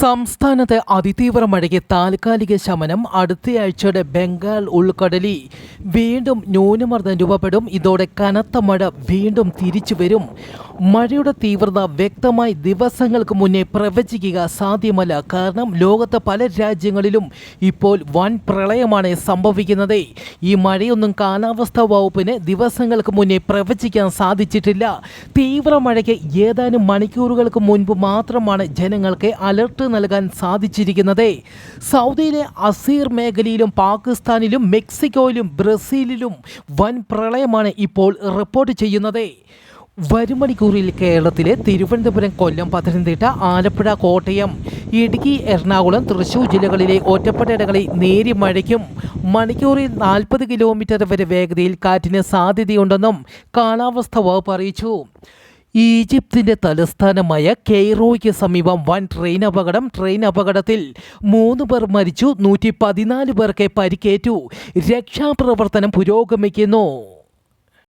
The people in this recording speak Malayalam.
സംസ്ഥാനത്ത് അതിതീവ്ര മഴയ്ക്ക് താൽക്കാലിക ശമനം അടുത്തയാഴ്ചയുടെ ബംഗാൾ ഉൾക്കടലിൽ. വീണ്ടും ന്യൂനമർദ്ദം രൂപപ്പെടും. ഇതോടെ കനത്ത മഴ വീണ്ടും തിരിച്ചു വരും. മഴയുടെ തീവ്രത വ്യക്തമായി ദിവസങ്ങൾക്ക് മുന്നേ പ്രവചിക്കുക സാധ്യമല്ല. കാരണം ലോകത്തെ പല രാജ്യങ്ങളിലും ഇപ്പോൾ വൻ പ്രളയമാണ് സംഭവിക്കുന്നത്. ഈ മഴയൊന്നും കാലാവസ്ഥാ വകുപ്പിന് ദിവസങ്ങൾക്ക് മുന്നേ പ്രവചിക്കാൻ സാധിച്ചിട്ടില്ല. തീവ്ര മഴയ്ക്ക് ഏതാനും മണിക്കൂറുകൾക്ക് മുൻപ് മാത്രമാണ് ജനങ്ങൾക്ക് അലർട്ട് നൽകാൻ സാധിച്ചിരിക്കുന്നത്. സൗദിയിലെ അസീർ മേഖലയിലും പാകിസ്ഥാനിലും മെക്സിക്കോയിലും ബ്രസീലിലും വൻ പ്രളയമാണ് ഇപ്പോൾ റിപ്പോർട്ട് ചെയ്യുന്നത്. വരും മണിക്കൂറിൽ കേരളത്തിലെ തിരുവനന്തപുരം കൊല്ലം പത്തനംതിട്ട ആലപ്പുഴ കോട്ടയം ഇടുക്കി എറണാകുളം തൃശൂർ ജില്ലകളിലെ ഒറ്റപ്പെട്ട നേരിയ മഴയ്ക്കും മണിക്കൂറിൽ നാൽപ്പത് കിലോമീറ്റർ വരെ വേഗതയിൽ കാറ്റിന് സാധ്യതയുണ്ടെന്നും കാലാവസ്ഥാ വകുപ്പ് അറിയിച്ചു. ഈജിപ്തിന്റെ തലസ്ഥാനമായ കെയ്റോയ്ക്ക് സമീപം വൻ ട്രെയിൻ അപകടം. ട്രെയിൻ അപകടത്തിൽ മൂന്ന് പേർ മരിച്ചു. നൂറ്റി പതിനാല് പേർക്ക് പരിക്കേറ്റു. രക്ഷാപ്രവർത്തനം പുരോഗമിക്കുന്നു.